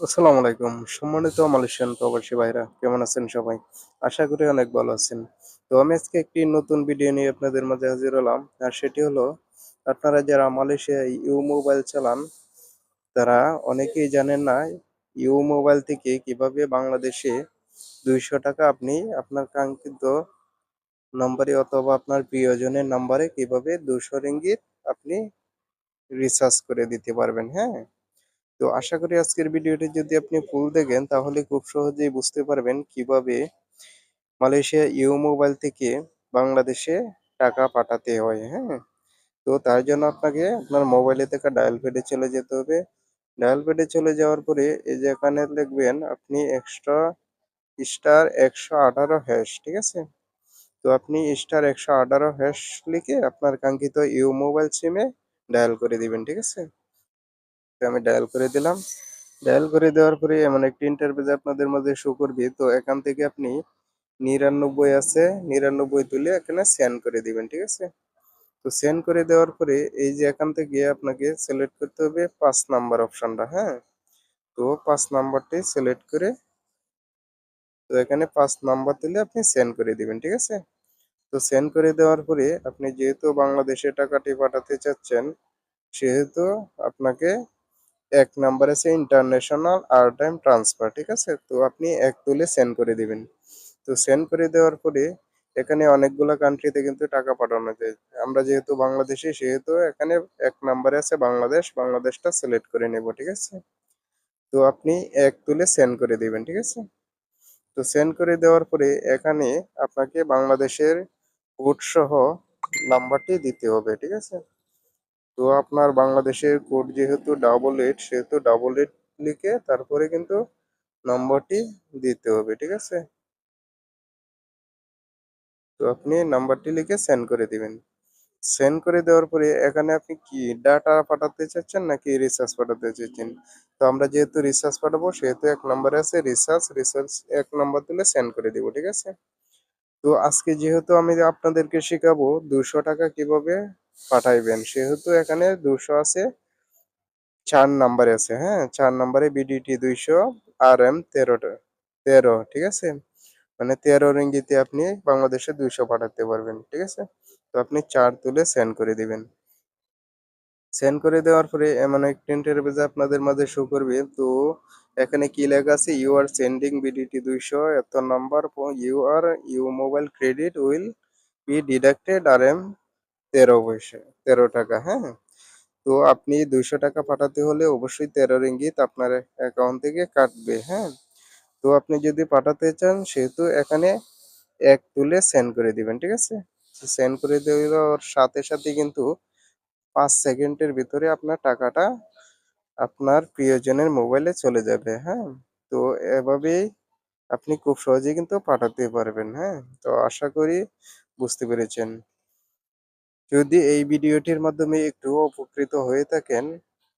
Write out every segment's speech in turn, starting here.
আসসালামু আলাইকুম। সম্মানিত মালয়েশিয়ান প্রবাসী ভাইরা, কেমন আছেন সবাই? আশা করি অনেক ভালো আছেন। তো আমি আজকে একটি নতুন ভিডিও নিয়ে আপনাদের মাঝে হাজির হলাম, আর সেটি হলো, আপনারা যারা মালয়েশিয়ায় ইউ মোবাইল চালান, তারা অনেকেই জানেন না ইউ মোবাইল থেকে কীভাবে বাংলাদেশে দুইশো টাকা আপনি আপনার কাঙ্ক্ষিত নম্বরে অথবা আপনার প্রিয়জনের নাম্বারে কীভাবে দুশো রিঙ্গিত আপনি রিচার্জ করে দিতে পারবেন হ্যাঁ? তো আশা করি আজকের ভিডিওটি যদি আপনি ফুল দেখেন, তাহলে খুব সহজেই বুঝতে পারবেন কীভাবে মালয়েশিয়া ইউ মোবাইল থেকে বাংলাদেশে টাকা পাঠাতে হয় হ্যাঁ? তো তার জন্য আপনাকে আপনার মোবাইলে থেকে ডায়াল প্যাডে চলে যেতে হবে। ডায়াল প্যাডে চলে যাওয়ার পরে এই যে এখানে লিখবেন আপনি এক্সট্রা স্টার একশো আঠারো হ্যাশ, ঠিক আছে? তো আপনি স্টার একশো আঠারো হ্যাশ লিখে আপনার কাঙ্ক্ষিত ইউ মোবাইল সিমে ডায়াল করে দিবেন, ঠিক আছে? আমি ডায়াল করে দিলাম। ডায়াল করে দেওয়ার পরে এমন একটি ইন্টারভিউ আপনাদের মধ্যে শো করবে। তো এখান থেকে আপনি নিরানব্বই আছে, নিরানব্বই তুলে এখানে সেন্ড করে দিবেন, ঠিক আছে? তো সেন্ড করে দেওয়ার পরে এই যে এখান থেকে আপনাকে সিলেক্ট করতে হবে পাঁচ নাম্বার অপশনটা হ্যাঁ? তো পাঁচ নাম্বারটি সিলেক্ট করে তো এখানে পাঁচ নাম্বার তুলে আপনি সেন্ড করে দিবেন, ঠিক আছে? তো সেন্ড করে দেওয়ার পরে আপনি যেহেতু বাংলাদেশে টাকাটি পাঠাতে চাচ্ছেন, সেহেতু আপনাকে এক নাম্বার আছে ইন্টারন্যাশনাল আর টাইম ট্রান্সফার ঠিক আছে? তো আপনি এক তুলে সেন্ড করে দিবেন। তো সেন্ড করে দেওয়ার পরে এখানে অনেকগুলো কান্ট্রিতে কিন্তু টাকা পাঠানো যায়। আমরা যেহেতু বাংলাদেশি, সেহেতু এখানে এক নাম্বারে আছে বাংলাদেশ। বাংলাদেশটা সিলেক্ট করে নেব, ঠিক আছে? তো আপনি এক তুলে সেন্ড করে দিবেন, ঠিক আছে? তো সেন্ড করে দেওয়ার পরে এখানে আপনাকে বাংলাদেশের কোড সহ নাম্বারটি দিতে হবে, ঠিক আছে? তো আপনার বাংলাদেশের কোড যেহেতু ডাবল এইট সেহেতু ডাবল এইট লিখে তারপরে কিন্তু নম্বরটি দিতে হবে, ঠিক আছে? তো আপনি নাম্বারটি লিখে সেন্ড করে দিবেন। সেন্ড করে দেওয়ার পরে এখানে আপনি কি ডাটা পাঠাতে চাচ্ছেন নাকি রিচার্জ পাঠাতে চাচ্ছেন? তো আমরা যেহেতু রিচার্জ পাঠাবো, সেহেতু এক নম্বরে আছে রিচার্জ রিচার্জ এক নম্বর দিলে সেন্ড করে দিব, ঠিক আছে? তো আজকে যেহেতু আমি আপনাদেরকে শেখাবো, দুশো টাকা কীভাবে পাঠাইবেন। সেহেতু এখানে দুশো আছে, চার নাম্বারে আছে হ্যাঁ? চার নাম্বারে বিডিটি দুইশো আর এম তেরোটা তেরো, ঠিক আছে? মানে তেরো রিঙ্গিতে আপনি বাংলাদেশে দুইশো পাঠাতে পারবেন, ঠিক আছে? তো আপনি চার তুলে সেন্ড করে দিবেন। সেন্ড করে দেওয়ার পরে এমন একটি ইন্টারভিউ আপনাদের মাঝে শো করবে, তো এখানে কি লেখা আছে? ইউ আর সেন্ডিং বিডিটি দুইশো, এত number you are you mobile credit will be deducted R M তেরো পয়সা, তেরো টাকা হ্যাঁ? তো আপনি দুইশো টাকা পাঠাতে হলে অবশ্যই তেরো রিঙ্গিত আপনার অ্যাকাউন্ট থেকে কাটবে হ্যাঁ? তো আপনি যদি পাঠাতে চান, সেহেতু এখানে এক তুলে সেন্ড করে দিবেন, ঠিক আছে? সেন্ড করে দেওয়ার সাথে সাথে কিন্তু পাঁচ সেকেন্ডের ভিতরে আপনার টাকাটা আপনার প্রিয়জনের মোবাইলে চলে যাবে হ্যাঁ? তো এভাবেই আপনি খুব সহজেই কিন্তু পাঠাতে পারবেন হ্যাঁ? তো আশা করি বুঝতে পেরেছেন। যদি এই ভিডিওটির মাধ্যমে একটু উপকৃত হয়ে থাকেন,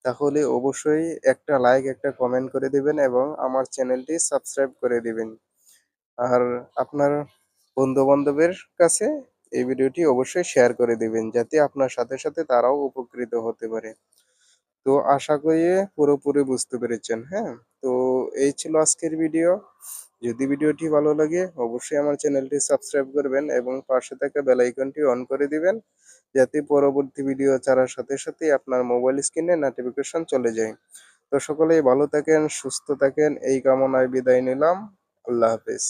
তাহলে অবশ্যই একটা লাইক একটা কমেন্ট করে দিবেন এবং আমার চ্যানেলটি সাবস্ক্রাইব করে দিবেন। আর আপনার বন্ধু বান্ধবের কাছে এই ভিডিওটি অবশ্যই শেয়ার করে দিবেন, যাতে আপনার সাথে সাথে তারাও উপকৃত হতে পারে। তো আশা করি পুরোপুরি বুঝতে পেরেছেন হ্যাঁ? তো এই ছিল আজকের ভিডিও যদি ভিডিওটি ভালো লাগে, অবশ্যই আমার চ্যানেলটি সাবস্ক্রাইব করবেন এবং পাশে থাকা বেল আইকনটি অন করে দিবেন, যাতে পরবর্তী ভিডিও ছাড়ার সাথে সাথে আপনার মোবাইল স্ক্রিনে নোটিফিকেশন চলে যায়। তো সকলেই ভালো থাকেন, সুস্থ থাকেন, এই কামনায় বিদায় নিলাম। আল্লাহ হাফেজ।